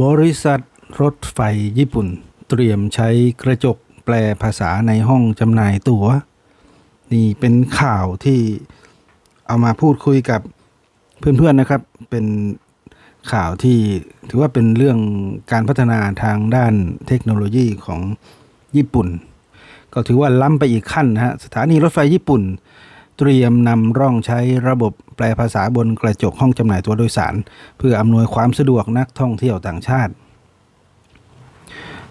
บริษัทรถไฟญี่ปุ่น เตรียมใช้กระจกแปลภาษาในห้องจำหน่ายตั๋ว นี่เป็นข่าวที่เอามาพูดคุยกับเพื่อนๆนะครับ เป็นข่าวที่ถือว่าเป็นเรื่องการพัฒนาทางด้านเทคโนโลยีของญี่ปุ่น ก็ถือว่าล้ำไปอีกขั้นนะฮะสถานีรถไฟญี่ปุ่น เตรียมนำร่องใช้ระบบแปลภาษาบนกระจกห้องจำหน่ายตัวโดยสาร เพื่ออำนวยความสะดวกนักท่องเที่ยวต่างชาติ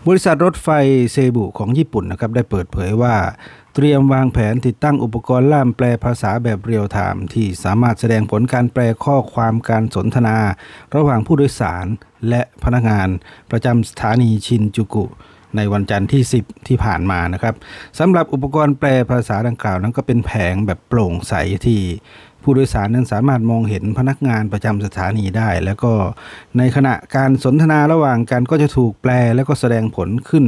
บริษัทรถไฟเซบุของญี่ปุ่นนะครับได้เปิดเผยว่า เตรียมวางแผนติดตั้งอุปกรณ์ล่ามแปลภาษาแบบเรียลไทม์ที่สามารถแสดงผลการแปลข้อความการสนทนา ระหว่างผู้โดยสารและพนักงาน ประจำสถานีชินจูกุ ในวันจันทร์ที่ 10 ที่ผ่านมานะครับสำหรับอุปกรณ์แปลภาษาดังกล่าวนั้นก็เป็นแผงแบบโปร่งใสที่ผู้โดยสารนั้นสามารถมองเห็นพนักงานประจำสถานีได้ แล้วก็ในขณะการสนทนาระหว่างกันก็จะถูกแปลแล้วก็แสดงผลขึ้น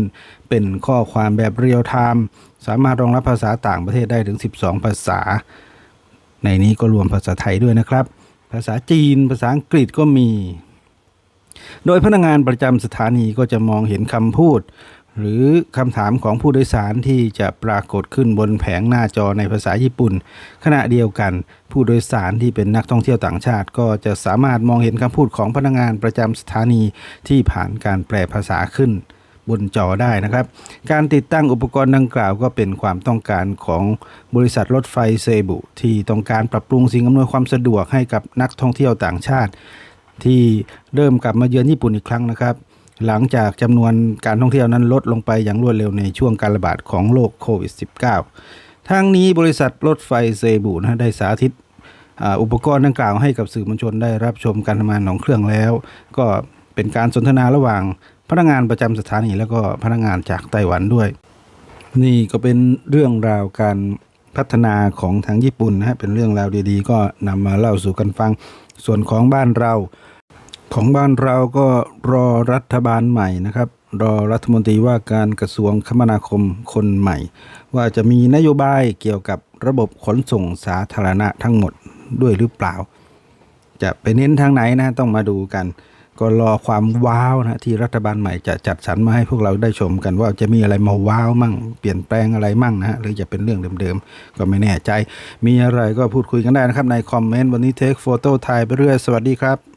เป็นข้อความแบบเรียลไทม์สามารถรองรับภาษาต่างประเทศได้ถึง 12 ภาษา ในนี้ก็รวมภาษาไทยด้วยนะครับ ภาษาจีน ภาษาอังกฤษก็มี โดยพนักงานประจำสถานีก็จะมองเห็นคำพูด หรือคำถามของผู้โดยสารที่จะปรากฏขึ้นบนแผงหน้าจอในภาษาญี่ปุ่น ขณะเดียวกัน ผู้โดยสารที่เป็นนักท่องเที่ยวต่างชาติ ก็จะสามารถมองเห็นคำพูดของพนักงานประจำสถานีที่ผ่านการแปลภาษาขึ้นบนจอได้นะครับ การติดตั้งอุปกรณ์ดังกล่าวก็เป็นความต้องการของบริษัทรถไฟเซบุ ที่ต้องการปรับปรุงสิ่งอำนวยความสะดวกให้กับนักท่องเที่ยวต่างชาติ ที่เริ่มกลับมาเยือนญี่ปุ่นอีกครั้งนะครับ หลังจากจำนวนการท่องเที่ยวนั้นลดลงไปอย่างรวดเร็วในช่วงการระบาดของโรคโควิด -19 ทั้งนี้บริษัทรถไฟเซบุนะได้สาธิตอุปกรณ์ดังกล่าวให้กับสื่อมวลชนได้รับชมการทำงานของเครื่องแล้ว ก็เป็นการสนทนาระหว่างพนักงานประจำสถานีแล้วก็พนักงานจากไต้หวันด้วย นี่ก็เป็นเรื่องราวการ พัฒนาของทางญี่ปุ่นนะฮะเป็นเรื่องราวดีๆ ก็นำมาเล่าสู่กันฟัง ส่วนของบ้านเรา ของบ้านเราก็รอรัฐบาลใหม่นะครับ รอรัฐมนตรีว่าการกระทรวงคมนาคมคนใหม่ ว่าจะมีนโยบายเกี่ยวกับระบบขนส่งสาธารณะทั้งหมดด้วยหรือเปล่า จะไปเน้นทางไหนนะต้องมาดูกัน ก็รอความว้าวนะที่รัฐบาลใหม่จะจัดสรรมาให้พวกเราได้ชมกันว่าจะมีอะไรมาว้าวมั่ง เปลี่ยนแปลงอะไรมั่งนะฮะหรือจะเป็นเรื่องเดิมๆ ก็ไม่แน่ใจ มีอะไรก็พูดคุยกันได้นะครับในคอมเมนต์วันนี้เทคโฟโต้ถ่ายไปเรื่อยสวัสดีครับ